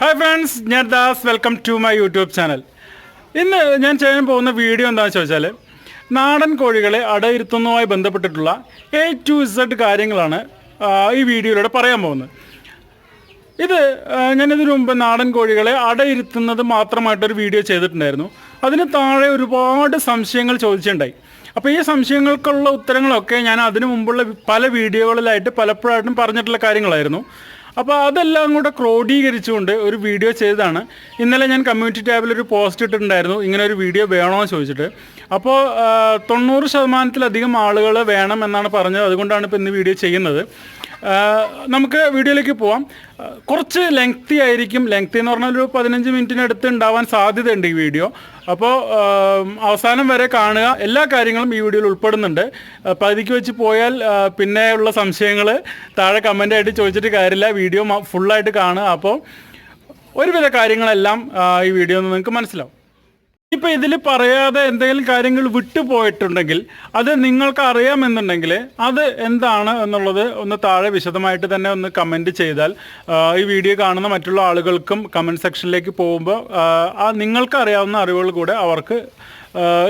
Hi friends ഞാൻ Das. Welcome to my YouTube channel ഇന്ന് ഞാൻ ചെയ്യാൻ പോകുന്ന വീഡിയോ എന്താണെന്ന് ചോദിച്ചാൽ നാടൻ കോഴികളെ അടയിരുത്തുന്നതുമായി ബന്ധപ്പെട്ടിട്ടുള്ള എ ടു ഇസഡ് കാര്യങ്ങളാണ് ഈ വീഡിയോയിലൂടെ പറയാൻ പോകുന്നത്. ഇത് ഞാനിതിനു മുമ്പ് നാടൻ കോഴികളെ അടയിരുത്തുന്നത് മാത്രമായിട്ടൊരു വീഡിയോ ചെയ്തിട്ടുണ്ടായിരുന്നു. അതിന് താഴെ ഒരുപാട് സംശയങ്ങൾ ചോദിച്ചിട്ടുണ്ടായി. അപ്പോൾ ഈ സംശയങ്ങൾക്കുള്ള ഉത്തരങ്ങളൊക്കെ ഞാൻ അതിനു മുമ്പുള്ള പല വീഡിയോകളിലായിട്ട് പലപ്പോഴായിട്ടും പറഞ്ഞിട്ടുള്ള കാര്യങ്ങളായിരുന്നു. അപ്പോൾ അതെല്ലാം കൂടെ ക്രോഡീകരിച്ചുകൊണ്ട് ഒരു വീഡിയോ ചെയ്തതാണ്. ഇന്നലെ ഞാൻ കമ്മ്യൂണിറ്റി ടാബിൽ ഒരു പോസ്റ്റ് ഇട്ടിട്ടുണ്ടായിരുന്നു. ഇങ്ങനെ ഒരു വീഡിയോ വേണോ എന്ന് ചോദിച്ചിട്ട്. അപ്പോൾ തൊണ്ണൂറ് ശതമാനത്തിലധികം ആളുകൾ വേണം എന്നാണ് പറഞ്ഞത്. അതുകൊണ്ടാണ് ഇപ്പോൾ ഇന്ന് വീഡിയോ ചെയ്യുന്നത്. നമുക്ക് വീഡിയോയിലേക്ക് പോവാം. കുറച്ച് ലെങ്തി ആയിരിക്കും. ലെങ്തി എന്ന് പറഞ്ഞാൽ ഒരു പതിനഞ്ച് മിനിറ്റിനടുത്ത് ഉണ്ടാവാൻ സാധ്യതയുണ്ട് ഈ വീഡിയോ. അപ്പോൾ അവസാനം വരെ കാണുക. എല്ലാ കാര്യങ്ങളും ഈ വീഡിയോയിൽ ഉൾപ്പെടുന്നുണ്ട്. പകുതിക്ക് വെച്ച് പോയാൽ പിന്നെ ഉള്ള സംശയങ്ങൾ താഴെ കമന്റായിട്ട് ചോദിച്ചിട്ട് കാര്യമില്ല. വീഡിയോ ഫുള്ളായിട്ട് കാണുക. അപ്പോൾ ഒരുവിധ കാര്യങ്ങളെല്ലാം ഈ വീഡിയോ നിങ്ങൾക്ക് മനസ്സിലാവും. ഇപ്പൊ ഇതിൽ പറയാതെ എന്തെങ്കിലും കാര്യങ്ങൾ വിട്ടുപോയിട്ടുണ്ടെങ്കിൽ അത് നിങ്ങൾക്ക് അറിയാമെന്നുണ്ടെങ്കിൽ അത് എന്താണ് എന്നുള്ളത് ഒന്ന് താഴെ വിശദമായിട്ട് തന്നെ ഒന്ന് കമന്റ് ചെയ്താൽ ഈ വീഡിയോ കാണുന്ന മറ്റുള്ള ആളുകൾക്കും കമന്റ് സെക്ഷനിലേക്ക് പോകുമ്പോൾ ആ, നിങ്ങൾക്ക് അറിയാവുന്ന അറിവുകൾ കൂടെ അവർക്ക്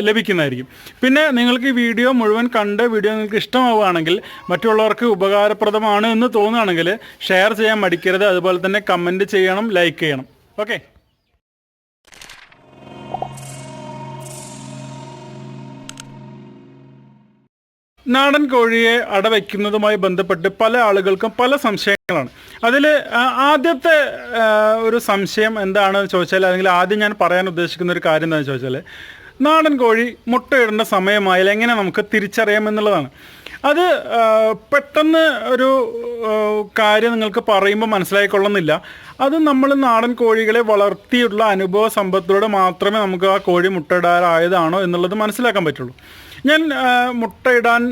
ലഭിക്കുന്നതായിരിക്കും. പിന്നെ നിങ്ങൾക്ക് ഈ വീഡിയോ മുഴുവൻ കണ്ട് വീഡിയോ നിങ്ങൾക്ക് ഇഷ്ടമാവുകയാണെങ്കിൽ മറ്റുള്ളവർക്ക് ഉപകാരപ്രദമാണ് എന്ന് തോന്നുകയാണെങ്കിൽ ഷെയർ ചെയ്യാൻ മടിക്കരുത്. അതുപോലെ തന്നെ കമന്റ് ചെയ്യണം ലൈക്ക് ചെയ്യണം. ഓക്കെ നാടൻ കോഴിയെ അടവയ്ക്കുന്നതുമായി ബന്ധപ്പെട്ട് പല ആളുകൾക്കും പല സംശയങ്ങളാണ്. അതിൽ ആദ്യത്തെ ഒരു സംശയം എന്താണെന്ന് ചോദിച്ചാൽ അല്ലെങ്കിൽ ആദ്യം ഞാൻ പറയാൻ ഉദ്ദേശിക്കുന്ന ഒരു കാര്യം എന്താണെന്ന് ചോദിച്ചാൽ നാടൻ കോഴി മുട്ടയിടേണ്ട സമയമായാൽ എങ്ങനെ നമുക്ക് തിരിച്ചറിയാം എന്നുള്ളതാണ്. അത് പെട്ടെന്ന് ഒരു കാര്യം നിങ്ങൾക്ക് പറയുമ്പോൾ മനസ്സിലായിക്കൊള്ളുന്നില്ല. അത് നമ്മൾ നാടൻ കോഴികളെ വളർത്തിയുള്ള അനുഭവ സമ്പത്തിലൂടെ മാത്രമേ നമുക്ക് ആ കോഴി മുട്ടയിടാറായതാണോ എന്നുള്ളത് മനസ്സിലാക്കാൻ പറ്റുള്ളൂ. ഞാൻ മുട്ടയിടാൻ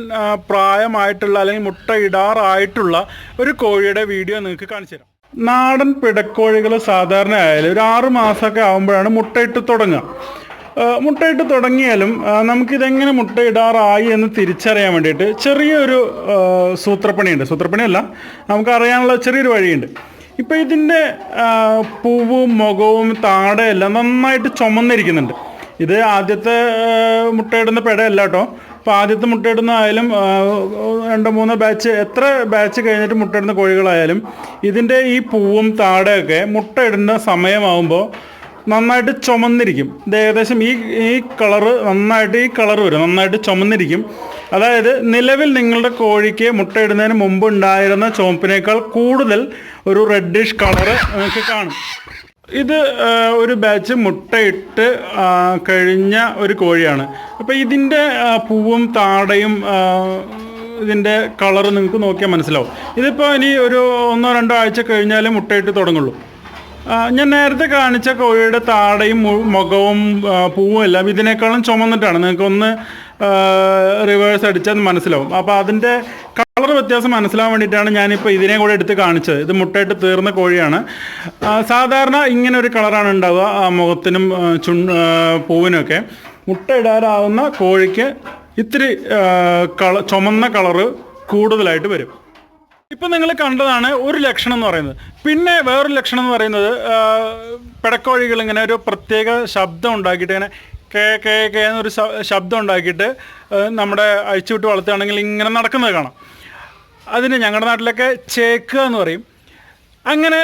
പ്രായമായിട്ടുള്ള അല്ലെങ്കിൽ മുട്ടയിടാറായിട്ടുള്ള ഒരു കോഴിയുടെ വീഡിയോ നിങ്ങൾക്ക് കാണിച്ചു തരാം. നാടൻ പിടക്കോഴികൾ സാധാരണ ആയാലും ഒരു ആറ് മാസമൊക്കെ ആകുമ്പോഴാണ് മുട്ടയിട്ട് തുടങ്ങുക. മുട്ടയിട്ട് തുടങ്ങിയാലും നമുക്കിതെങ്ങനെ മുട്ടയിടാറായി എന്ന് തിരിച്ചറിയാൻ വേണ്ടിയിട്ട് ചെറിയൊരു സൂത്രപ്പണിയുണ്ട്. സൂത്രപ്പണിയല്ല നമുക്കറിയാനുള്ള ചെറിയൊരു വഴിയുണ്ട്. ഇപ്പം ഇതിന്റെ പൂവും മുഖവും താടയെല്ലാം നന്നായിട്ട് ചുമന്നിരിക്കുന്നുണ്ട്. ഇത് ആദ്യത്തെ മുട്ടയിടുന്ന പെടയല്ല കേട്ടോ. അപ്പോൾ ആദ്യത്തെ മുട്ടയിടുന്ന ആയാലും രണ്ടോ മൂന്നോ ബാച്ച് എത്ര ബാച്ച് കഴിഞ്ഞിട്ട് മുട്ടയിടുന്ന കോഴികളായാലും ഇതിന്റെ ഈ പൂവും താടയൊക്കെ മുട്ടയിടുന്ന സമയമാകുമ്പോൾ നന്നായിട്ട് ചുമന്നിരിക്കും. ഇത് ഏകദേശം ഈ ഈ കളറ് നന്നായിട്ട് ഈ കളർ വരും. നന്നായിട്ട് ചുമന്നിരിക്കും. അതായത് നിലവിൽ നിങ്ങളുടെ കോഴിക്ക് മുട്ടയിടുന്നതിന് മുമ്പ് ഉണ്ടായിരുന്ന ചുമപ്പിനേക്കാൾ കൂടുതൽ ഒരു റെഡിഷ് കളറ് നിങ്ങൾക്ക് കാണും. ഇത് ഒരു ബാച്ച് മുട്ടയിട്ട് കഴിഞ്ഞ ഒരു കോഴിയാണ്. അപ്പോൾ ഇതിന്റെ പൂവും താടയും ഇതിന്റെ കളർ നിങ്ങൾക്ക് നോക്കിയാൽ മനസ്സിലാവും. ഇതിപ്പോൾ ഇനി ഒരു ഒന്നോ രണ്ടോ ആഴ്ച കഴിഞ്ഞാലേ മുട്ടയിട്ട് തുടങ്ങുള്ളൂ. ഞാൻ നേരത്തെ കാണിച്ച കോഴിയുടെ താടയും മുഖവും പൂവും എല്ലാം ഇതിനേക്കാളും ചുമന്നിട്ടാണ്. നിങ്ങൾക്ക് ഒന്ന് റിവേഴ്സ് അടിച്ചാൽ മനസ്സിലാവും. അപ്പോൾ അതിന്റെ കളർ വ്യത്യാസം മനസ്സിലാവാൻ വേണ്ടിയിട്ടാണ് ഞാനിപ്പോൾ ഇതിനെ കൂടെ എടുത്ത് കാണിച്ചത്. ഇത് മുട്ടയിട്ട് തീർന്ന കോഴിയാണ്. സാധാരണ ഇങ്ങനെ ഒരു കളറാണ് ഉണ്ടാവുക മുഖത്തിനും ചു പൂവിനൊക്കെ. മുട്ടയിടാറാവുന്ന കോഴിക്ക് ഇത്തിരി കള ചുമന്ന കളറ് കൂടുതലായിട്ട് വരും. ഇപ്പം നിങ്ങൾ കണ്ടതാണ് ഒരു ലക്ഷണം എന്ന് പറയുന്നത്. പിന്നെ വേറൊരു ലക്ഷണം എന്ന് പറയുന്നത് പിടക്കോഴികൾ ഇങ്ങനെ ഒരു പ്രത്യേക ശബ്ദം ഉണ്ടാക്കിയിട്ട് ഇങ്ങനെ കേ കേ കേ എന്നൊരു ശബ്ദം ഉണ്ടാക്കിയിട്ട് നമ്മുടെ നമ്മുടെ അഴിച്ചുവിട്ട് വളർത്തുകയാണെങ്കിൽ ഇങ്ങനെ നടക്കുന്നത് കാണാം. അതിന് ഞങ്ങളുടെ നാട്ടിലൊക്കെ ചേക്കുക എന്ന് പറയും. അങ്ങനെ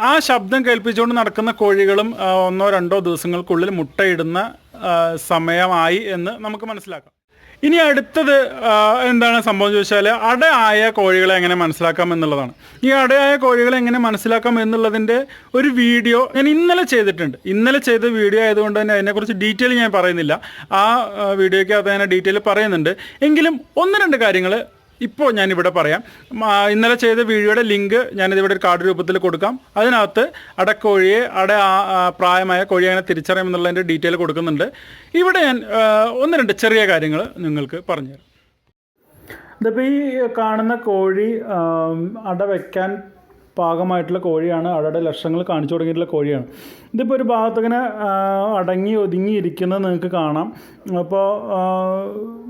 ആ, ശബ്ദം കേൾപ്പിച്ചുകൊണ്ട് നടക്കുന്ന കോഴികളും ഒന്നോ രണ്ടോ ദിവസങ്ങൾക്കുള്ളിൽ മുട്ടയിടുന്ന സമയമായി എന്ന് നമുക്ക് മനസ്സിലാക്കാം. ഇനി അടുത്തത് എന്താണ് സംഭവം ചോദിച്ചാൽ അടയായ കോഴികളെ എങ്ങനെ മനസ്സിലാക്കാം എന്നുള്ളതാണ്. ഈ അടയായ കോഴികളെ എങ്ങനെ മനസ്സിലാക്കാം എന്നുള്ളതിന്റെ ഒരു വീഡിയോ ഞാൻ ഇന്നലെ ചെയ്തിട്ടുണ്ട്. ഇന്നലെ ചെയ്ത വീഡിയോ ആയതുകൊണ്ട് തന്നെ അതിനെക്കുറിച്ച് ഡീറ്റെയിൽ ഞാൻ പറയുന്നില്ല. ആ വീഡിയോയ്ക്ക് അത് ഞാൻ ഡീറ്റെയിൽ പറയുന്നുണ്ട്. എങ്കിലും ഒന്ന് രണ്ട് കാര്യങ്ങൾ ഇപ്പോൾ ഞാനിവിടെ പറയാം. ഇന്നലെ ചെയ്ത വീഡിയോയുടെ ലിങ്ക് ഞാനിതിവിടെ ഒരു കാർഡ് രൂപത്തിൽ കൊടുക്കാം. അതിനകത്ത് അടക്കോഴിയെ അട പ്രായമായ കോഴി അങ്ങനെ തിരിച്ചറിയാം എന്നുള്ളതിന്റെ ഡീറ്റെയിൽ കൊടുക്കുന്നുണ്ട്. ഇവിടെ ഞാൻ ഒന്ന് രണ്ട് ചെറിയ കാര്യങ്ങൾ നിങ്ങൾക്ക് പറഞ്ഞുതരാം. ഇതിപ്പോൾ ഈ കാണുന്ന കോഴി അട വയ്ക്കാൻ പാകമായിട്ടുള്ള കോഴിയാണ് അടയുടെ ലക്ഷണങ്ങൾ കാണിച്ചു തുടങ്ങിയിട്ടുള്ള കോഴിയാണ്. ഇതിപ്പോൾ ഒരു ഭാഗത്ത് ഇങ്ങനെ അടങ്ങി ഒതുങ്ങി ഇരിക്കുന്നത് നിങ്ങൾക്ക് കാണാം. അപ്പോൾ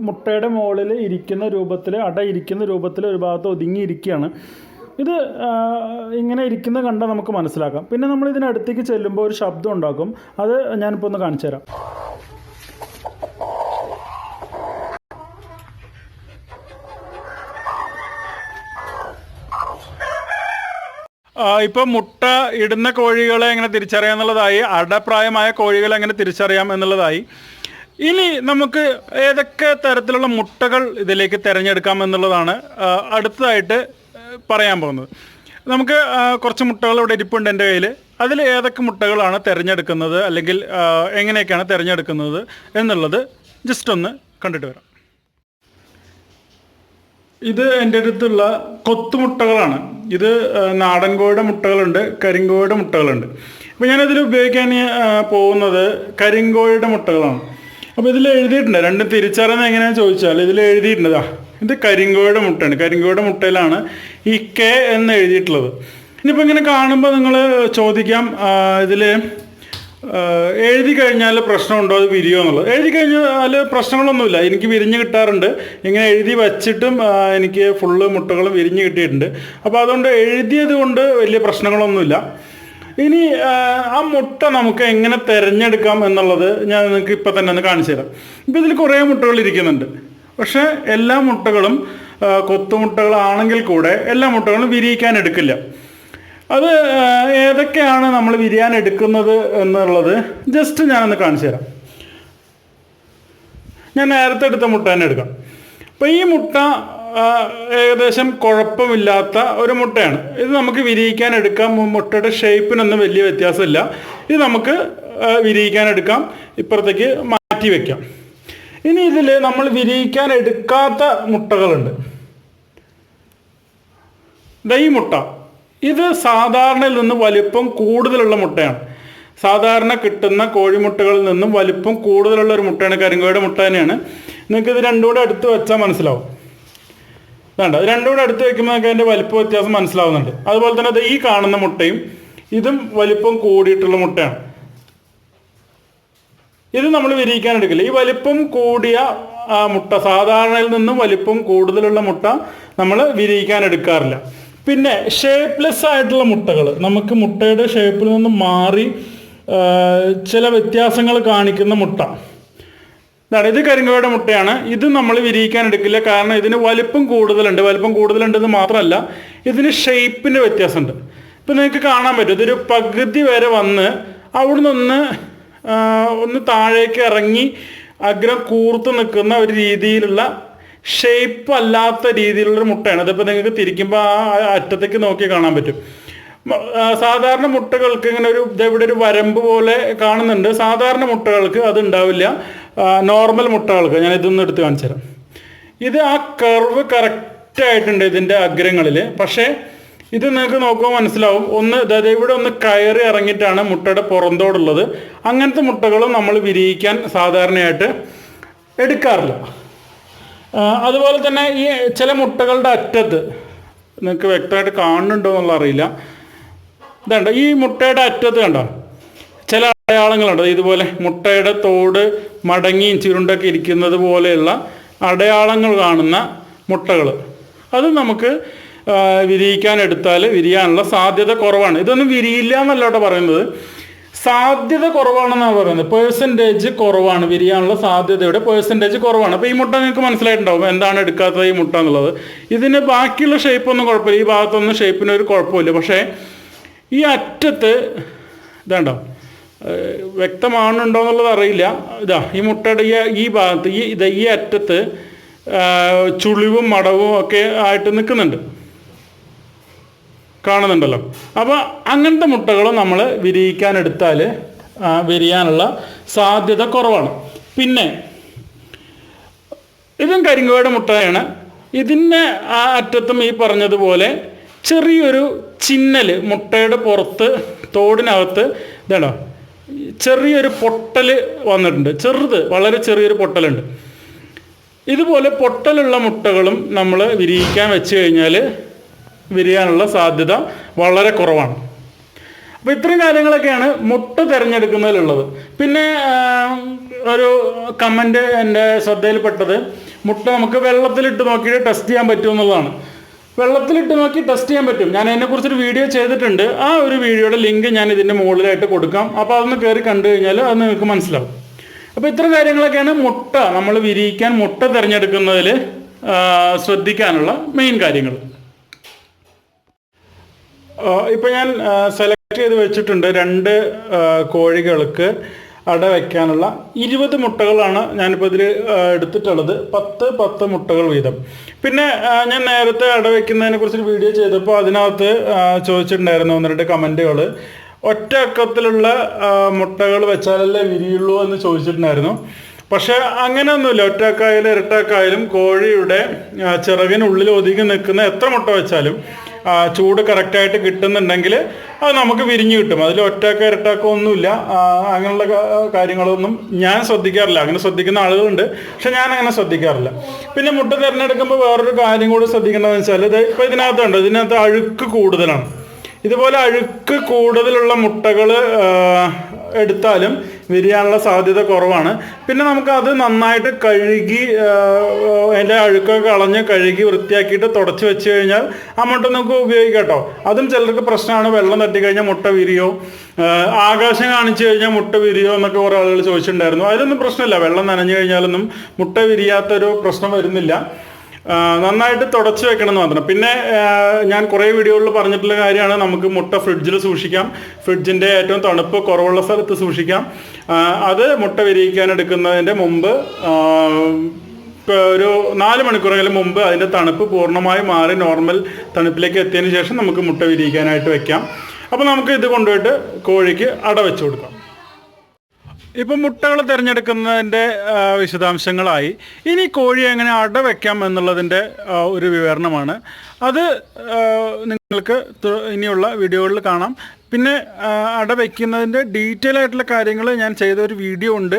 മുട്ടയുടെ മുകളിൽ ഇരിക്കുന്ന രൂപത്തിൽ അട ഇരിക്കുന്ന രൂപത്തിൽ ഒരു ഭാഗത്ത് ഒതുങ്ങി ഇരിക്കുകയാണ് ഇത് ഇങ്ങനെ ഇരിക്കുന്ന കണ്ടാൽ നമുക്ക് മനസ്സിലാക്കാം. പിന്നെ നമ്മൾ ഇതിനടുത്തേക്ക് ചെല്ലുമ്പോൾ ഒരു ശബ്ദം ഉണ്ടാക്കും. അത് ഞാനിപ്പോൾ ഒന്ന് കാണിച്ചു തരാം ആ, ഇപ്പൊ മുട്ട ഇടുന്ന കോഴികളെ എങ്ങനെ തിരിച്ചറിയാം എന്നുള്ളതായി അടപ്രായമായ കോഴികളെ എങ്ങനെ തിരിച്ചറിയാം എന്നുള്ളതായി. ഇനി നമുക്ക് ഏതൊക്കെ തരത്തിലുള്ള മുട്ടകൾ ഇതിലേക്ക് തിരഞ്ഞെടുക്കാം എന്നുള്ളതാണ് അടുത്തതായിട്ട് പറയാൻ പോകുന്നത്. നമുക്ക് കുറച്ച് മുട്ടകൾ ഇവിടെ ഇരിപ്പുണ്ട് എന്റെ കയ്യിൽ അതിൽ ഏതൊക്കെ മുട്ടകളാണ് തിരഞ്ഞെടുക്കുന്നത് അല്ലെങ്കിൽ എങ്ങനെയൊക്കെയാണ് തിരഞ്ഞെടുക്കുന്നത് എന്നുള്ളത് ജസ്റ്റ് ഒന്ന് കണ്ടിട്ട് വരാം. ഇത് എന്റെ അടുത്തുള്ള കൊത്തുമുട്ടകളാണ്. ഇത് നാടൻ കോഴിയുടെ മുട്ടകളുണ്ട് കരിങ്കോഴിയുടെ മുട്ടകളുണ്ട്. അപ്പോൾ ഞാനതിൽ ഉപയോഗിക്കാൻ പോകുന്നത് കരിങ്കോഴിയുടെ മുട്ടകളാണ്. അപ്പോൾ ഇതിൽ എഴുതിയിട്ടുണ്ട് രണ്ടും തിരിച്ചറിയുന്നത് എങ്ങനെയാണെന്ന് ചോദിച്ചാൽ ഇതിൽ എഴുതിയിട്ടുണ്ട് ഇത് കരിങ്കോഴിയുടെ മുട്ടയാണ്. കരിങ്കോഴിയുടെ മുട്ടയിലാണ് ഈ കെ എന്ന് എഴുതിയിട്ടുള്ളത്. ഇനിയിപ്പോൾ ഇങ്ങനെ കാണുമ്പോൾ നിങ്ങൾ ചോദിക്കാം ഇതിൽ എഴുതി കഴിഞ്ഞാൽ പ്രശ്നമുണ്ടോ അത് വിരിയോ എന്നുള്ളത്? എഴുതി കഴിഞ്ഞാൽ പ്രശ്നങ്ങളൊന്നുമില്ല. എനിക്ക് വിരിഞ്ഞ് കിട്ടാറുണ്ട്. ഇങ്ങനെ എഴുതി വച്ചിട്ടും എനിക്ക് ഫുള്ള് മുട്ടകളും വിരിഞ്ഞ് കിട്ടിയിട്ടുണ്ട്. അപ്പോൾ അതുകൊണ്ട് എഴുതിയത് കൊണ്ട് വലിയ പ്രശ്നങ്ങളൊന്നുമില്ല. ഇനി ആ മുട്ട നമുക്ക് എങ്ങനെ തിരഞ്ഞെടുക്കാം എന്നുള്ളത് ഞാൻ നിങ്ങൾക്ക് ഇപ്പം തന്നെ ഒന്ന് കാണിച്ചു തരാം. ഇപ്പം ഇതിൽ കുറേ മുട്ടകൾ ഇരിക്കുന്നുണ്ട്. പക്ഷേ എല്ലാ മുട്ടകളും കൊത്തുമുട്ടകളാണെങ്കിൽ കൂടെ എല്ലാ മുട്ടകളും വിരിയിക്കാൻ എടുക്കില്ല. അത് ഏതൊക്കെയാണ് നമ്മൾ ബിരിയാണി എടുക്കുന്നത് എന്നുള്ളത് ജസ്റ്റ് ഞാനൊന്ന് കാണിച്ചു തരാം. ഞാൻ നേരത്തെ എടുത്ത മുട്ട തന്നെ എടുക്കാം. അപ്പോൾ ഈ മുട്ട ഏകദേശം കുഴപ്പമില്ലാത്ത ഒരു മുട്ടയാണ്. ഇത് നമുക്ക് വിരിയിക്കാൻ എടുക്കാം. മുട്ടയുടെ ഷേപ്പിനൊന്നും വലിയ വ്യത്യാസമില്ല. ഇത് നമുക്ക് വിരിയിക്കാൻ എടുക്കാം. ഇപ്പുറത്തേക്ക് മാറ്റി വയ്ക്കാം ഇനി ഇതിൽ നമ്മൾ വിരിയിക്കാൻ എടുക്കാത്ത മുട്ടകളുണ്ട്. ദൈ മുട്ട. ഇത് സാധാരണയിൽ നിന്ന് വലിപ്പം കൂടുതലുള്ള മുട്ടയാണ്. സാധാരണ കിട്ടുന്ന കോഴിമുട്ടകളിൽ നിന്നും വലിപ്പം കൂടുതലുള്ള ഒരു മുട്ടയാണ് കരിങ്കോയുടെ മുട്ട തന്നെയാണ്. നിങ്ങൾക്ക് ഇത് രണ്ടും കൂടെ അടുത്ത് വെച്ചാൽ മനസ്സിലാവും. വേണ്ട ഇത് രണ്ടും കൂടെ അടുത്ത് വെക്കുമ്പോൾ നിങ്ങൾക്ക് അതിന്റെ വലിപ്പ വ്യത്യാസം മനസ്സിലാവുന്നുണ്ട്. അതുപോലെ തന്നെ അത് ഈ കാണുന്ന മുട്ടയും ഇതും വലിപ്പം കൂടിയിട്ടുള്ള മുട്ടയാണ്. ഇത് നമ്മൾ വിരിയിക്കാൻ എടുക്കില്ല. ഈ വലിപ്പം കൂടിയ മുട്ട സാധാരണയിൽ നിന്നും വലിപ്പം കൂടുതലുള്ള മുട്ട നമ്മൾ വിരിയിക്കാൻ എടുക്കാറില്ല. പിന്നെ ഷേപ്പ്ലെസ് ആയിട്ടുള്ള മുട്ടകൾ നമുക്ക് മുട്ടയുടെ ഷേപ്പിൽ നിന്ന് മാറി ചില വ്യത്യാസങ്ങൾ കാണിക്കുന്ന മുട്ട. ഇതാണ് ഇത് കരിങ്കോയുടെ മുട്ടയാണ്. ഇത് നമ്മൾ വിരിയിക്കാൻ എടുക്കില്ല. കാരണം ഇതിന് വലിപ്പം കൂടുതലുണ്ട്. വലിപ്പം കൂടുതലുണ്ടെന്ന് മാത്രമല്ല ഇതിന് ഷേപ്പിന്റെ വ്യത്യാസമുണ്ട്. ഇപ്പം നിങ്ങൾക്ക് കാണാൻ പറ്റും. ഇതൊരു പകുതി വരെ വന്ന് അവിടെ നിന്ന് ഒന്ന് താഴേക്ക് ഇറങ്ങി അഗ്രം കൂർത്ത് നിൽക്കുന്ന ഒരു രീതിയിലുള്ള ഷേപ്പ് അല്ലാത്ത രീതിയിലുള്ള മുട്ടയാണ്. അതിപ്പോൾ നിങ്ങൾക്ക് തിരിക്കുമ്പോൾ ആ അറ്റത്തേക്ക് നോക്കി കാണാൻ പറ്റും. സാധാരണ മുട്ടകൾക്ക് ഇങ്ങനെ ഒരു ഇവിടെ ഒരു വരമ്പ് പോലെ കാണുന്നുണ്ട്. സാധാരണ മുട്ടകൾക്ക് അത് ഉണ്ടാവില്ല. നോർമൽ മുട്ടകൾക്ക്. ഞാൻ ഇതൊന്നും എടുത്ത് കാണിച്ചു തരാം. ഇത് ആ കർവ് കറക്റ്റായിട്ടുണ്ട് ഇതിന്റെ അഗ്രങ്ങളിൽ പക്ഷേ ഇത് നിങ്ങൾക്ക് നോക്കുമ്പോൾ മനസ്സിലാവും. ഒന്ന് അതായത് ഇവിടെ ഒന്ന് കയറി ഇറങ്ങിയിട്ടാണ് മുട്ടയുടെ പുറന്തോടുള്ളത്. അങ്ങനത്തെ മുട്ടകളും നമ്മൾ വിരിയിക്കാൻ സാധാരണയായിട്ട് എടുക്കാറില്ല. അതുപോലെ തന്നെ ഈ ചില മുട്ടകളുടെ അറ്റത്ത് നിങ്ങൾക്ക് വ്യക്തമായിട്ട് കാണുന്നുണ്ടോ എന്നുള്ള അറിയില്ല. ഇതുണ്ട് ഈ മുട്ടയുടെ അറ്റത്ത് കണ്ടോ? ചില അടയാളങ്ങളുണ്ട്. ഇതുപോലെ മുട്ടയുടെ തോട് മടങ്ങിയും ചുരുണ്ടൊക്കെ ഇരിക്കുന്നത് പോലെയുള്ള അടയാളങ്ങൾ കാണുന്ന മുട്ടകൾ. അത് നമുക്ക് വിരിയിക്കാൻ എടുത്താൽ വിരിയാനുള്ള സാധ്യത കുറവാണ്. ഇതൊന്നും വിരിയില്ല എന്നല്ലോട്ടോ പറയുന്നത്. സാധ്യത കുറവാണെന്നാണ് പറയുന്നത്. പേഴ്സന്റേജ് കുറവാണ്. വിരിയാനുള്ള സാധ്യതയുടെ പേഴ്സന്റേജ് കുറവാണ്. അപ്പോൾ ഈ മുട്ട നിങ്ങൾക്ക് മനസ്സിലായിട്ടുണ്ടാവും. എന്താണ് എടുക്കാത്തത് ഈ മുട്ട എന്നുള്ളത്. ഇതിന് ബാക്കിയുള്ള ഷേപ്പൊന്നും കുഴപ്പമില്ല. ഈ ഭാഗത്തൊന്നും ഷേപ്പിന് ഒരു കുഴപ്പമില്ല. പക്ഷേ ഈ അറ്റത്ത് ഇതാണ്ടോ? വ്യക്തമാണുണ്ടോ എന്നുള്ളത് അറിയില്ല. ഇതാ ഈ മുട്ടയുടെ ഈ ഭാഗത്ത് ഈ ഇത് ഈ അറ്റത്ത് ചുളിവും മടവും ഒക്കെ ആയിട്ട് നിൽക്കുന്നുണ്ട്. കാണുന്നുണ്ടല്ലോ. അപ്പോൾ അങ്ങനത്തെ മുട്ടകൾ നമ്മൾ വിരിയിക്കാൻ എടുത്താൽ വിരിയാനുള്ള സാധ്യത കുറവാണ്. പിന്നെ ഇതും കരിങ്കോയുടെ മുട്ടയാണ്. ഇതിന്റെ ആ അറ്റത്തും ഈ പറഞ്ഞതുപോലെ ചെറിയൊരു ചിന്നൽ മുട്ടയുടെ പുറത്ത് തോടിനകത്ത് ഇതാണോ? ചെറിയൊരു പൊട്ടൽ വന്നിട്ടുണ്ട്. ചെറുത് വളരെ ചെറിയൊരു പൊട്ടലുണ്ട്. ഇതുപോലെ പൊട്ടലുള്ള മുട്ടകളും നമ്മൾ വിരിയിക്കാൻ വെച്ച് കഴിഞ്ഞാൽ വിരിയാനുള്ള സാധ്യത വളരെ കുറവാണ്. അപ്പോൾ ഇത്രയും കാര്യങ്ങളൊക്കെയാണ് മുട്ട തിരഞ്ഞെടുക്കുന്നതിലുള്ളത്. പിന്നെ ഒരു കമന്റ് എന്റെ ശ്രദ്ധയിൽപ്പെട്ടത് മുട്ട നമുക്ക് വെള്ളത്തിലിട്ട് നോക്കിയിട്ട് ടെസ്റ്റ് ചെയ്യാൻ പറ്റുമെന്നുള്ളതാണ് വെള്ളത്തിലിട്ട് നോക്കി ടെസ്റ്റ് ചെയ്യാൻ പറ്റും. ഞാൻ അതിനെക്കുറിച്ചൊരു വീഡിയോ ചെയ്തിട്ടുണ്ട്. ആ ഒരു വീഡിയോയുടെ ലിങ്ക് ഞാൻ ഇതിന്റെ മുകളിലായിട്ട് കൊടുക്കാം. അപ്പോൾ അതൊന്ന് കയറി കണ്ടു കഴിഞ്ഞാൽ അത് നിങ്ങൾക്ക് മനസ്സിലാവും. അപ്പോൾ ഇത്ര കാര്യങ്ങളൊക്കെയാണ് മുട്ട നമ്മൾ വിരിയിക്കാൻ മുട്ട തിരഞ്ഞെടുക്കുന്നതിൽ ശ്രദ്ധിക്കാനുള്ള മെയിൻ കാര്യങ്ങൾ. ഇപ്പോൾ ഞാൻ സെലക്ട് ചെയ്ത് വെച്ചിട്ടുണ്ട് രണ്ട് കോഴികൾക്ക് അട വയ്ക്കാനുള്ള ഇരുപത് മുട്ടകളാണ് ഞാനിപ്പോൾ ഇതിൽ എടുത്തിട്ടുള്ളത്. പത്ത് പത്ത് മുട്ടകൾ വീതം. പിന്നെ ഞാൻ നേരത്തെ അട വയ്ക്കുന്നതിനെ കുറിച്ചൊരു വീഡിയോ ചെയ്തപ്പോൾ അതിനകത്ത് ചോദിച്ചിട്ടുണ്ടായിരുന്നു ഒന്ന് രണ്ട് കമന്റുകൾ ഒറ്റ അക്കത്തിലുള്ള മുട്ടകൾ വെച്ചാലല്ലേ വിരിയുള്ളൂ എന്ന് ചോദിച്ചിട്ടുണ്ടായിരുന്നു. പക്ഷെ അങ്ങനെയൊന്നുമില്ല. ഒറ്റക്കായാലും ഇരട്ടക്കായാലും കോഴിയുടെ ചിറകിനുള്ളിൽ ഒതുങ്ങി നിൽക്കുന്ന എത്ര മുട്ട വെച്ചാലും ചൂട് കറക്റ്റായിട്ട് കിട്ടുന്നുണ്ടെങ്കിൽ അത് നമുക്ക് വിരിഞ്ഞ് കിട്ടും. അതിൽ ഒറ്റക്കോ ഇരട്ടക്കോ ഒന്നുമില്ല. അങ്ങനെയുള്ള കാര്യങ്ങളൊന്നും ഞാൻ ശ്രദ്ധിക്കാറില്ല. അങ്ങനെ ശ്രദ്ധിക്കുന്ന ആളുകളുണ്ട് പക്ഷെ ഞാൻ അങ്ങനെ ശ്രദ്ധിക്കാറില്ല. പിന്നെ മുട്ട തിരഞ്ഞെടുക്കുമ്പോൾ വേറൊരു കാര്യം കൂടി ശ്രദ്ധിക്കേണ്ടതെന്ന് വെച്ചാൽ ഇത് ഇപ്പോൾ ഇതിനകത്തുണ്ട് ഇതിനകത്ത് അഴുക്ക് കൂടുതലാണ്. ഇതുപോലെ അഴുക്ക് കൂടുതലുള്ള മുട്ടകൾ എടുത്താലും വിരിയാനുള്ള സാധ്യത കുറവാണ്. പിന്നെ നമുക്ക് അത് നന്നായിട്ട് കഴുകി അതിന്റെ അഴുക്കൊക്കെ കളഞ്ഞ് കഴുകി വൃത്തിയാക്കിയിട്ട് തുടച്ച് വെച്ച് കഴിഞ്ഞാൽ ആ മുട്ട നമുക്ക് ഉപയോഗിക്കാം അതും ചിലർക്ക് പ്രശ്നമാണ്. വെള്ളം തട്ടിക്കഴിഞ്ഞാൽ മുട്ട വിരിയോ ആകാശം കാണിച്ചു കഴിഞ്ഞാൽ മുട്ട വിരിയോ എന്നൊക്കെ കുറേ ആളുകൾ ചോദിച്ചിട്ടുണ്ടായിരുന്നു. അതിലൊന്നും പ്രശ്നമില്ല. വെള്ളം നനഞ്ഞു കഴിഞ്ഞാലൊന്നും മുട്ട വിരിയാത്തൊരു പ്രശ്നം വരുന്നില്ല. നന്നായിട്ട് തുടച്ചു വെക്കണം എന്ന് മാത്രം. പിന്നെ ഞാൻ കുറേ വീഡിയോകളിൽ പറഞ്ഞിട്ടുള്ള കാര്യമാണ്. നമുക്ക് മുട്ട ഫ്രിഡ്ജിൽ സൂക്ഷിക്കാം. ഫ്രിഡ്ജിന്റെ ഏറ്റവും തണുപ്പ് കുറവുള്ള സ്ഥലത്ത് സൂക്ഷിക്കാം. അത് മുട്ട വിരിയിക്കാൻ എടുക്കുന്നതിന്റെ മുമ്പ് ഒരു നാല് മണിക്കൂറെങ്കിലും മുമ്പ് അതിന്റെ തണുപ്പ് പൂർണമായി മാറി നോർമൽ തണുപ്പിലേക്ക് എത്തിയതിന് ശേഷം നമുക്ക് മുട്ട വിരിയിക്കാനായിട്ട് വെക്കാം. അപ്പോൾ നമുക്ക് ഇത് കൊണ്ടുപോയിട്ട് കോഴിക്ക് അട വെച്ച് കൊടുക്കാം. ഇപ്പം മുട്ടകൾ തിരഞ്ഞെടുക്കുന്നതിന്റെ വിശദാംശങ്ങളായി. ഇനി കോഴി എങ്ങനെ അട വെക്കാം എന്നുള്ളതിന്റെ ഒരു വിവരണമാണ്. അത് നിങ്ങൾക്ക് ഇനിയുള്ള വീഡിയോകളിൽ കാണാം. പിന്നെ അട വയ്ക്കുന്നതിന്റെ ഡീറ്റെയിൽ ആയിട്ടുള്ള കാര്യങ്ങൾ ഞാൻ ചെയ്ത ഒരു വീഡിയോ ഉണ്ട്.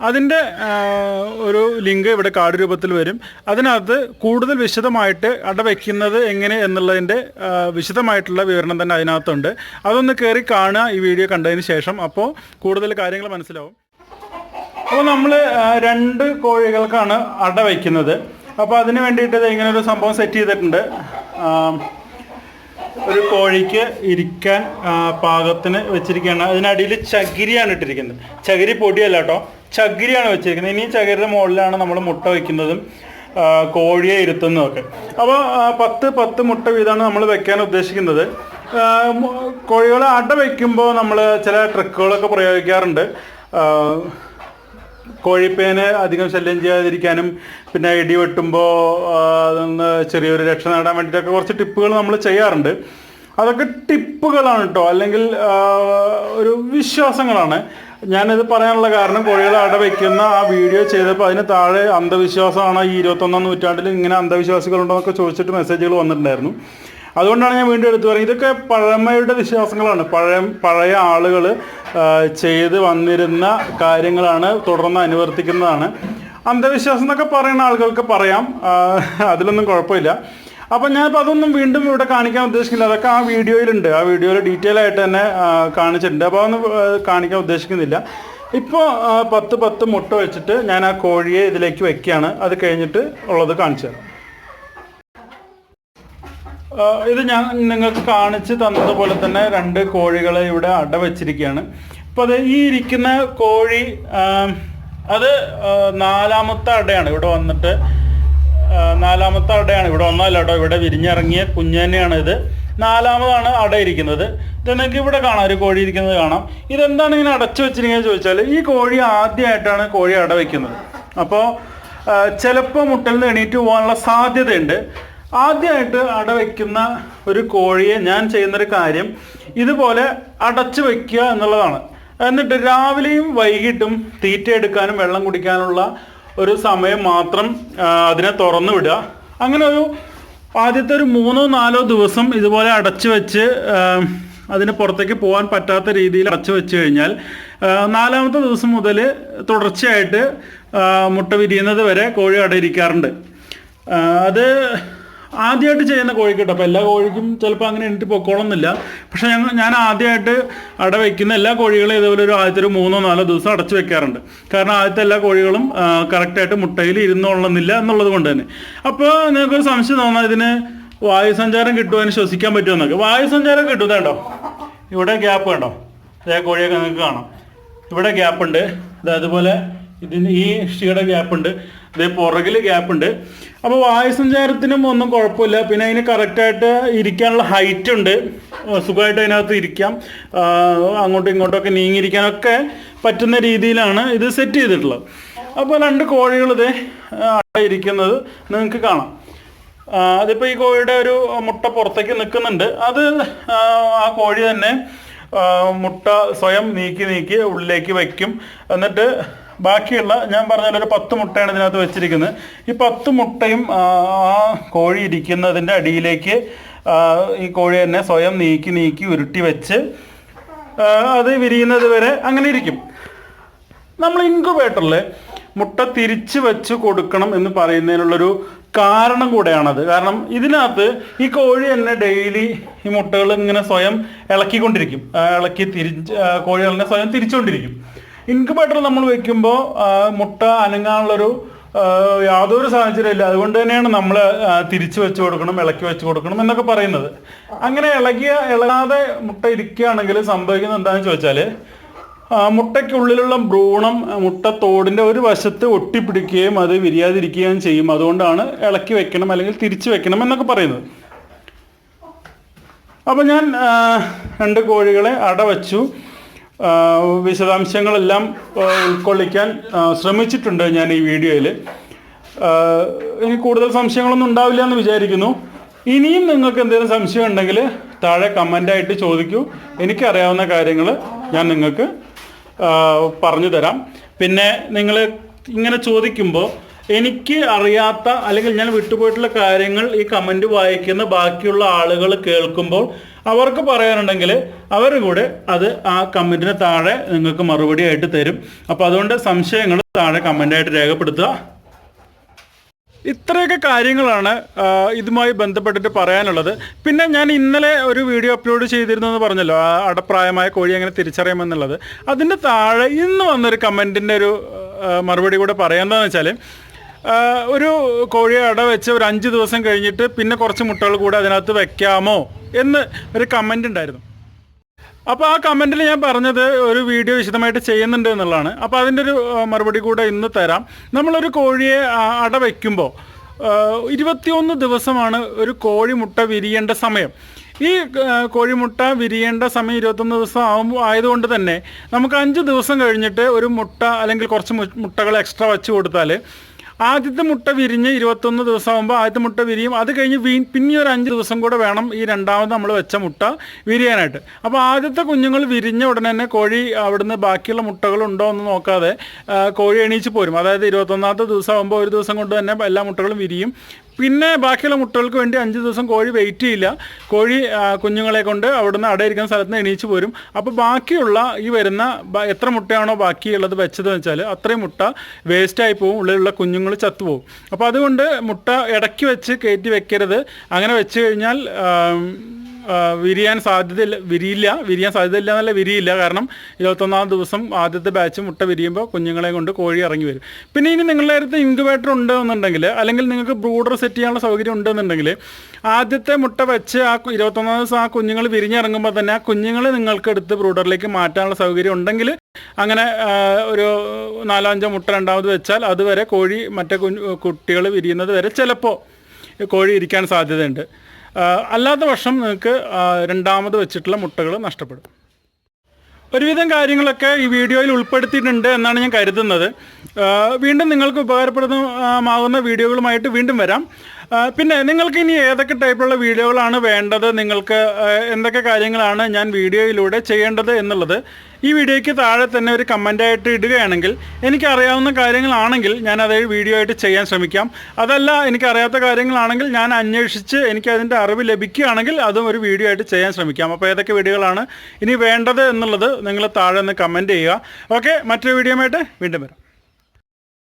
അതിന്റെ ഒരു ലിങ്ക് ഇവിടെ കാർഡ് രൂപത്തിൽ വരും. അതിനകത്ത് കൂടുതൽ വിശദമായിട്ട് അട വയ്ക്കുന്നത് എങ്ങനെ എന്നുള്ളതിന്റെ വിശദമായിട്ടുള്ള വിവരണം തന്നെ അതിനകത്തുണ്ട്. അതൊന്ന് കയറി കാണുക ഈ വീഡിയോ കണ്ടതിന് ശേഷം. അപ്പോൾ കൂടുതൽ കാര്യങ്ങൾ മനസ്സിലാവും. അപ്പോൾ നമ്മൾ രണ്ട് കോഴികൾക്കാണ് അട വയ്ക്കുന്നത് അപ്പോൾ അതിന് വേണ്ടിയിട്ട് ഇങ്ങനെ ഒരു സംഭവം സെറ്റ് ചെയ്തിട്ടുണ്ട്. ഒരു കോഴിക്ക് ഇരിക്കാൻ പാകത്തിന് വെച്ചിരിക്കുകയാണ്. അതിനടിയിൽ ചകിരിയാണ് ഇട്ടിരിക്കുന്നത്. ചകിരി പൊടിയല്ല കേട്ടോ. ചകിരിയാണ് വെച്ചിരിക്കുന്നത്. ഇനി ചകിരിയുടെ മുകളിലാണ് നമ്മൾ മുട്ട വയ്ക്കുന്നതും കോഴിയെ ഇരുത്തുന്നതൊക്കെ അപ്പോൾ പത്ത് പത്ത് മുട്ട വീതമാണ് നമ്മൾ വെക്കാൻ ഉദ്ദേശിക്കുന്നത്. കോഴികളെ അട വയ്ക്കുമ്പോൾ നമ്മൾ ചില ട്രിക്കുകളൊക്കെ പ്രയോഗിക്കാറുണ്ട്. കോഴിപ്പേന് അധികം ശല്യം ചെയ്യാതിരിക്കാനും പിന്നെ ഇടി വെട്ടുമ്പോൾ ചെറിയൊരു രക്ഷ നേടാൻ വേണ്ടിയിട്ടൊക്കെ കുറച്ച് ടിപ്പുകൾ നമ്മൾ ചെയ്യാറുണ്ട്. അതൊക്കെ ടിപ്പുകളാണ് കേട്ടോ അല്ലെങ്കിൽ ഒരു വിശ്വാസങ്ങളാണ്. ഞാനിത് പറയാനുള്ള കാരണം കോഴികളെ അട വയ്ക്കുന്ന ആ വീഡിയോ ചെയ്തപ്പോൾ അതിന് താഴെ അന്ധവിശ്വാസമാണ് ഈ ഇരുപത്തൊന്നാം നൂറ്റാണ്ടിൽ ഇങ്ങനെ അന്ധവിശ്വാസികളുണ്ടോന്നൊക്കെ ചോദിച്ചിട്ട് മെസ്സേജുകൾ വന്നിട്ടുണ്ടായിരുന്നു. അതുകൊണ്ടാണ് ഞാൻ വീണ്ടും എടുത്തു പറയുന്നത്. ഇതൊക്കെ പഴമയുടെ വിശ്വാസങ്ങളാണ്. പഴയ പഴയ ആളുകൾ ചെയ്ത് വന്നിരുന്ന കാര്യങ്ങളാണ് തുടർന്ന് അനുവർത്തിക്കുന്നതാണ്. അന്ധവിശ്വാസം എന്നൊക്കെ പറയുന്ന ആളുകൾക്ക് പറയാം. അതിലൊന്നും കുഴപ്പമില്ല. അപ്പം ഞാനിപ്പോൾ അതൊന്നും വീണ്ടും ഇവിടെ കാണിക്കാൻ ഉദ്ദേശിക്കുന്നില്ല. അതൊക്കെ ആ വീഡിയോയിലുണ്ട്. ആ വീഡിയോയിൽ ഡീറ്റെയിൽ ആയിട്ട് തന്നെ കാണിച്ചിട്ടുണ്ട്. അപ്പോൾ അതൊന്നും കാണിക്കാൻ ഉദ്ദേശിക്കുന്നില്ല. ഇപ്പോൾ പത്ത് പത്ത് മുട്ട വെച്ചിട്ട് ഞാൻ ആ കോഴിയെ ഇതിലേക്ക് വെക്കുകയാണ്. അത് കഴിഞ്ഞിട്ട് ഉള്ളത് കാണിച്ചു തരാം. ഇത് ഞാൻ നിങ്ങൾക്ക് കാണിച്ച് തന്നതുപോലെ തന്നെ രണ്ട് കോഴികളെ ഇവിടെ അട വെച്ചിരിക്കുകയാണ്. അപ്പോൾ അത് ഈ ഇരിക്കുന്ന കോഴി അത് നാലാമത്തെ അടയാണ് ഇവിടെ വന്നിട്ട്. നാലാമത്തെ അടയാണ്. ഇവിടെ ഒന്നല്ല കേട്ടോ. ഇവിടെ വിരിഞ്ഞിറങ്ങിയ കുഞ്ഞു തന്നെയാണ് ഇത്. നാലാമതാണ് അട ഇരിക്കുന്നത് ഇത് നിങ്ങൾക്ക് ഇവിടെ കാണാം. ഒരു കോഴി ഇരിക്കുന്നത് കാണാം. ഇതെന്താണ് ഇങ്ങനെ അടച്ചു വെച്ചിരിക്കുന്നത് ചോദിച്ചാൽ ഈ കോഴി ആദ്യമായിട്ടാണ് കോഴി അട വയ്ക്കുന്നത് അപ്പോൾ ചിലപ്പോൾ മുട്ടൽ നിന്ന് എണീറ്റ് പോകാനുള്ള സാധ്യതയുണ്ട്. ആദ്യമായിട്ട് അട വയ്ക്കുന്ന ഒരു കോഴിയെ ഞാൻ ചെയ്യുന്നൊരു കാര്യം ഇതുപോലെ അടച്ചു വയ്ക്കുക എന്നുള്ളതാണ്. എന്നിട്ട് രാവിലെയും വൈകിട്ടും തീറ്റ എടുക്കാനും വെള്ളം കുടിക്കാനുള്ള ഒരു സമയം മാത്രം അതിനെ തുറന്നു വിടുക. അങ്ങനെ ഒരു ആദ്യത്തെ ഒരു മൂന്നോ നാലോ ദിവസം ഇതുപോലെ അടച്ചു വെച്ച് അതിന് പുറത്തേക്ക് പോകാൻ പറ്റാത്ത രീതിയിൽ അടച്ചു വെച്ച് കഴിഞ്ഞാൽ നാലാമത്തെ ദിവസം മുതൽ തുടർച്ചയായിട്ട് മുട്ട വിരിയുന്നത് വരെ കോഴി അടയിരിക്കാറുണ്ട്. അത് ആദ്യമായിട്ട് ചെയ്യുന്ന കോഴിക്കിട്ടോ. അപ്പോൾ എല്ലാ കോഴിക്കും ചിലപ്പോൾ അങ്ങനെ എണീറ്റ് പൊക്കോളന്നില്ല പക്ഷേ ഞങ്ങൾ ഞാൻ ആദ്യമായിട്ട് അട വയ്ക്കുന്ന എല്ലാ കോഴികളും ഇതുപോലെ ഒരു ആദ്യത്തെ ഒരു മൂന്നോ നാലോ ദിവസം അടച്ചു വെക്കാറുണ്ട്. കാരണം ആദ്യത്തെ എല്ലാ കോഴികളും കറക്റ്റായിട്ട് മുട്ടയിൽ ഇരുന്നോളണമെന്നില്ല എന്നുള്ളത് കൊണ്ട് തന്നെ. അപ്പോൾ നിങ്ങൾക്കൊരു സംശയം തോന്നാം ഇതിന് വായുസഞ്ചാരം കിട്ടുവാൻ ശ്വസിക്കാൻ പറ്റുമെന്നൊക്കെ വായുസഞ്ചാരം കിട്ടും കേട്ടോ. ഇവിടെ ഗ്യാപ്പ് കണ്ടോ? അതേ കോഴിയൊക്കെ നിങ്ങൾക്ക് കാണാം. ഇവിടെ ഗ്യാപ്പ് ഉണ്ട്. അതുപോലെ ഇതിന് ഈ ഷിയുടെ ഗ്യാപ്പ് ഉണ്ട്. ഇതേ പുറകിൽ ഗ്യാപ്പ് ഉണ്ട്. അപ്പോൾ വായുസഞ്ചാരത്തിനും ഒന്നും കുഴപ്പമില്ല. പിന്നെ അതിന് കറക്റ്റായിട്ട് ഇരിക്കാനുള്ള ഹൈറ്റ് ഉണ്ട്. സുഖമായിട്ട് അതിനകത്ത് ഇരിക്കാം. അങ്ങോട്ടും ഇങ്ങോട്ടും ഒക്കെ നീങ്ങിയിരിക്കാനൊക്കെ പറ്റുന്ന രീതിയിലാണ് ഇത് സെറ്റ് ചെയ്തിട്ടുള്ളത്. അപ്പോൾ രണ്ട് കോഴികൾ ഇത് ഇരിക്കുന്നത് നിങ്ങൾക്ക് കാണാം. അതിപ്പോൾ അതിപ്പോ ഈ കോഴിയുടെ ഒരു മുട്ട പുറത്തേക്ക് നിൽക്കുന്നുണ്ട്. അത് ആ കോഴി തന്നെ മുട്ട സ്വയം നീക്കി നീക്കി ഉള്ളിലേക്ക് വയ്ക്കും. എന്നിട്ട് ബാക്കിയുള്ള ഞാൻ പറഞ്ഞ ഒരു പത്ത് മുട്ടയാണ് ഇതിനകത്ത് വെച്ചിരിക്കുന്നത്. ഈ പത്ത് മുട്ടയും ആ കോഴി ഇരിക്കുന്നതിന്റെ അടിയിലേക്ക് ഈ കോഴി തന്നെ സ്വയം നീക്കി നീക്കി ഉരുട്ടി വെച്ച് അത് വിരിയുന്നത് വരെ അങ്ങനെ ഇരിക്കും. നമ്മൾ ഇൻക്യുബേറ്ററിൽ മുട്ട തിരിച്ചു വെച്ച് കൊടുക്കണം എന്ന് പറയുന്നതിനുള്ളൊരു കാരണം കൂടെയാണത്. കാരണം ഇതിനകത്ത് ഈ കോഴി തന്നെ ഡെയിലി ഈ മുട്ടകൾ ഇങ്ങനെ സ്വയം ഇളക്കിക്കൊണ്ടിരിക്കും. ഇളക്കി തിരിച്ച് കോഴികളെ സ്വയം തിരിച്ചുകൊണ്ടിരിക്കും. ഇൻക്യുബേറ്റർ നമ്മൾ വെക്കുമ്പോൾ മുട്ട അനങ്ങാനുള്ളൊരു യാതൊരു സാഹചര്യം ഇല്ല. അതുകൊണ്ട് തന്നെയാണ് നമ്മൾ തിരിച്ചു വെച്ച് കൊടുക്കണം ഇളക്കി വെച്ച് കൊടുക്കണം എന്നൊക്കെ പറയുന്നത്. അങ്ങനെ ഇളകിയ ഇളകാതെ മുട്ട ഇരിക്കുകയാണെങ്കിൽ സംഭവിക്കുന്നത് എന്താണെന്ന് ചോദിച്ചാൽ മുട്ടയ്ക്കുള്ളിലുള്ള ഭ്രൂണം മുട്ട തോടിന്റെ ഒരു വശത്ത് ഒട്ടിപ്പിടിക്കുകയും അത് വിരിയാതിരിക്കുകയും ചെയ്യും. അതുകൊണ്ടാണ് ഇളക്കി വെക്കണം അല്ലെങ്കിൽ തിരിച്ചു വെക്കണം എന്നൊക്കെ പറയുന്നത്. അപ്പോൾ ഞാൻ രണ്ട് കോഴികളെ അടവച്ചു. വിശദാംശങ്ങളെല്ലാം ഉൾക്കൊള്ളിക്കാൻ ശ്രമിച്ചിട്ടുണ്ട് ഞാൻ ഈ വീഡിയോയിൽ ഇനി കൂടുതൽ സംശയങ്ങളൊന്നും ഉണ്ടാവില്ല എന്ന് വിചാരിക്കുന്നു. ഇനിയും നിങ്ങൾക്ക് എന്തെങ്കിലും സംശയം ഉണ്ടെങ്കിൽ താഴെ കമന്റായിട്ട് ചോദിക്കൂ. എനിക്കറിയാവുന്ന കാര്യങ്ങൾ ഞാൻ നിങ്ങൾക്ക് പറഞ്ഞു തരാം. പിന്നെ നിങ്ങൾ ഇങ്ങനെ ചോദിക്കുമ്പോൾ എനിക്ക് അറിയാത്ത അല്ലെങ്കിൽ ഞാൻ വിട്ടുപോയിട്ടുള്ള കാര്യങ്ങൾ ഈ കമന്റ് വായിക്കുന്ന ബാക്കിയുള്ള ആളുകൾ കേൾക്കുമ്പോൾ അവർക്ക് പറയാനുണ്ടെങ്കിൽ അവരും കൂടെ അത് ആ കമന്റിന് താഴെ നിങ്ങൾക്ക് മറുപടി ആയിട്ട് തരും. അപ്പോൾ അതുകൊണ്ട് സംശയങ്ങൾ താഴെ കമന്റായിട്ട് രേഖപ്പെടുത്തുക. ഇത്രയൊക്കെ കാര്യങ്ങളാണ് ഇതുമായി ബന്ധപ്പെട്ടിട്ട് പറയാനുള്ളത്. പിന്നെ ഞാൻ ഇന്നലെ ഒരു വീഡിയോ അപ്ലോഡ് ചെയ്തിരുന്നു എന്ന് പറഞ്ഞല്ലോ അടപ്രായമായ കോഴി എങ്ങനെ തിരിച്ചറിയാമെന്നുള്ളത്. അതിന്റെ താഴെ ഇന്ന് വന്നൊരു കമന്റിന്റെ ഒരു മറുപടി കൂടെ പറയാമെന്താണെന്ന് വെച്ചാൽ ഒരു കോഴിയെ അട വെച്ച് ഒരു അഞ്ച് ദിവസം കഴിഞ്ഞിട്ട് പിന്നെ കുറച്ച് മുട്ടകൾ കൂടെ അതിനകത്ത് വെക്കാമോ എന്ന് ഒരു കമന്റ് ഉണ്ടായിരുന്നു. അപ്പോൾ ആ കമന്റിൽ ഞാൻ പറഞ്ഞത് ഒരു വീഡിയോ വിശദമായിട്ട് ചെയ്യുന്നുണ്ട് എന്നുള്ളതാണ്. അപ്പോൾ അതിന്റെ ഒരു മറുപടി കൂടെ ഇന്ന് തരാം. നമ്മളൊരു കോഴിയെ അട വയ്ക്കുമ്പോൾ ഇരുപത്തിയൊന്ന് ദിവസമാണ് ഒരു കോഴിമുട്ട വിരിയേണ്ട സമയം. ഈ കോഴിമുട്ട വിരിയേണ്ട സമയം ഇരുപത്തൊന്ന് ദിവസം ആകുമ്പോൾ ആയതുകൊണ്ട് തന്നെ നമുക്ക് അഞ്ച് ദിവസം കഴിഞ്ഞിട്ട് ഒരു മുട്ട അല്ലെങ്കിൽ കുറച്ച് മുട്ടകൾ എക്സ്ട്രാ വെച്ച് കൊടുത്താൽ ആദ്യത്തെ മുട്ട വിരിഞ്ഞ് ഇരുപത്തൊന്ന് ദിവസം ആകുമ്പോൾ ആദ്യത്തെ മുട്ട വിരിയും. അത് കഴിഞ്ഞ് വീ പിന്നെ ഒരു അഞ്ച് ദിവസം കൂടെ വേണം ഈ രണ്ടാമത് നമ്മൾ വെച്ച മുട്ട വിരിയാനായിട്ട്. അപ്പോൾ ആദ്യത്തെ കുഞ്ഞുങ്ങൾ വിരിഞ്ഞ ഉടനെ തന്നെ കോഴി അവിടുന്ന് ബാക്കിയുള്ള മുട്ടകളുണ്ടോ എന്ന് നോക്കാതെ കോഴി എണീച്ച് പോരും. അതായത് ഇരുപത്തൊന്നാമത്തെ ദിവസം ആകുമ്പോൾ ഒരു ദിവസം കൊണ്ട് തന്നെ എല്ലാ മുട്ടകളും വിരിയും. പിന്നെ ബാക്കിയുള്ള മുട്ടകൾക്ക് വേണ്ടി അഞ്ച് ദിവസം കോഴി വെയിറ്റ് ചെയ്യില്ല. കോഴി കുഞ്ഞുങ്ങളെ കൊണ്ട് അവിടുന്ന് അടയിരിക്കുന്ന സ്ഥലത്ത് നിന്ന് എണീച്ച് പോരും. അപ്പോൾ ബാക്കിയുള്ള ഈ വരുന്ന എത്ര മുട്ടയാണോ ബാക്കിയുള്ളത് വെച്ചതെന്ന് വെച്ചാൽ അത്രയും മുട്ട വേസ്റ്റായി പോകും ഉള്ളിലുള്ള കുഞ്ഞുങ്ങൾ ചത്തുപോകും അപ്പോൾ അതുകൊണ്ട് മുട്ട ഇടയ്ക്ക് വെച്ച് കയറ്റി വെക്കരുത്. അങ്ങനെ വെച്ച് കഴിഞ്ഞാൽ വിരിയാൻ സാധ്യതയില്ല വിരിയില്ല വിരിയാൻ സാധ്യതയില്ല എന്നല്ല വിരിയില്ല. കാരണം ഇരുപത്തൊന്നാം ദിവസം ആദ്യത്തെ ബാച്ച് മുട്ട വിരിയുമ്പോൾ കുഞ്ഞുങ്ങളെ കൊണ്ട് കോഴി ഇറങ്ങി വരും. പിന്നെ ഇനി നിങ്ങളുടെ അടുത്ത് ഇൻക്യുബേറ്റർ ഉണ്ടെന്നുണ്ടെങ്കിൽ അല്ലെങ്കിൽ നിങ്ങൾക്ക് ബ്രൂഡർ സെറ്റ് ചെയ്യാനുള്ള സൗകര്യം ഉണ്ടെന്നുണ്ടെങ്കിൽ ആദ്യത്തെ മുട്ട വെച്ച് ആ ഇരുപത്തൊന്നാം ദിവസം ആ കുഞ്ഞുങ്ങൾ വിരിഞ്ഞിറങ്ങുമ്പോൾ തന്നെ ആ കുഞ്ഞുങ്ങളെ നിങ്ങൾക്ക് എടുത്ത് ബ്രൂഡറിലേക്ക് മാറ്റാനുള്ള സൗകര്യം ഉണ്ടെങ്കിൽ അങ്ങനെ ഒരു നാലോ അഞ്ചോ മുട്ട രണ്ടാമത് വെച്ചാൽ അതുവരെ കോഴി മറ്റേ കുഞ്ഞു കുട്ടികൾ വിരിയുന്നത് വരെ ചിലപ്പോൾ കോഴി ഇരിക്കാൻ സാധ്യതയുണ്ട്. അല്ലാത്ത വർഷം നിങ്ങൾക്ക് രണ്ടാമത് വെച്ചിട്ടുള്ള മുട്ടകൾ നഷ്ടപ്പെടും. ഒരുവിധം കാര്യങ്ങളൊക്കെ ഈ വീഡിയോയിൽ ഉൾപ്പെടുത്തിയിട്ടുണ്ട് എന്നാണ് ഞാൻ കരുതുന്നത്. വീണ്ടും നിങ്ങൾക്ക് ഉപകാരപ്രദമാകുന്ന വീഡിയോകളുമായിട്ട് വീണ്ടും വരാം. പിന്നെ നിങ്ങൾക്ക് ഇനി ഏതൊക്കെ ടൈപ്പിലുള്ള വീഡിയോകളാണ് വേണ്ടത്? നിങ്ങൾക്ക് എന്തൊക്കെ കാര്യങ്ങളാണ് ഞാൻ വീഡിയോയിലൂടെ ചെയ്യേണ്ടത് എന്നുള്ളത് ഈ വീഡിയോയ്ക്ക് താഴെ തന്നെ ഒരു കമന്റായിട്ട് ഇടുകയാണെങ്കിൽ എനിക്കറിയാവുന്ന കാര്യങ്ങളാണെങ്കിൽ ഞാൻ അത് വീഡിയോ ആയിട്ട് ചെയ്യാൻ ശ്രമിക്കാം. അതല്ല എനിക്കറിയാത്ത കാര്യങ്ങളാണെങ്കിൽ ഞാൻ അന്വേഷിച്ച് എനിക്ക് അതിന്റെ അറിവ് ലഭിക്കുകയാണെങ്കിൽ അതും ഒരു വീഡിയോ ആയിട്ട് ചെയ്യാൻ ശ്രമിക്കാം. അപ്പോൾ ഏതൊക്കെ വീഡിയോകളാണ് ഇനി വേണ്ടത് എന്നുള്ളത് നിങ്ങൾ താഴെ ഒന്ന് കമന്റ് ചെയ്യുക. ഓക്കെ മറ്റൊരു വീഡിയോ ആയിട്ട് വീണ്ടും വരാം.